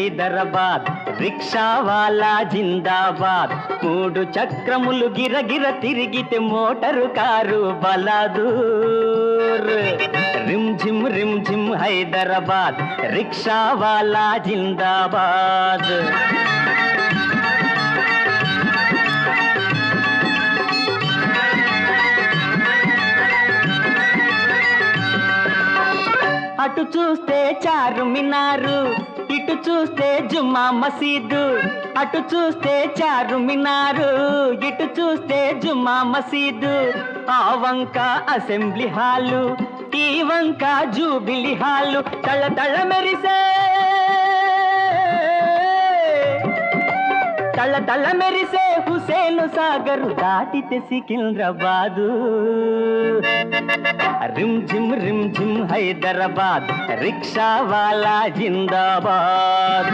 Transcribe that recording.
హైదరాబాద్ రిక్షావాలా జిందాబాద్. మూడు చక్రములు గిరగిర తిరిగితే మోటారు కారు బలాదూర్. రిమ్ జిమ్ రిమ్ జిమ్ హైదరాబాద్ రిక్షావాలా జిందాబాద్. అటు చూస్తే చారు మినారు ఇటు చూస్తే జుమ్మా మసీదు అటు చూస్తే చారు మినారు ఇటు చూస్తే జుమ్మా మసీదు. ఆ వంక అసెంబ్లీ హాలు ఈ వంక జూబిలి హాలు తళ తళ మెరిసే. తళ్ళ తళ్ళ మెరిసే హుసేను సాగరు దాటితే సికింద్రాబాదు రిమ్ జిమ్ రిమ్ జిమ్ హైదరాబాద్ రిక్షా వాలా జిందాబాద్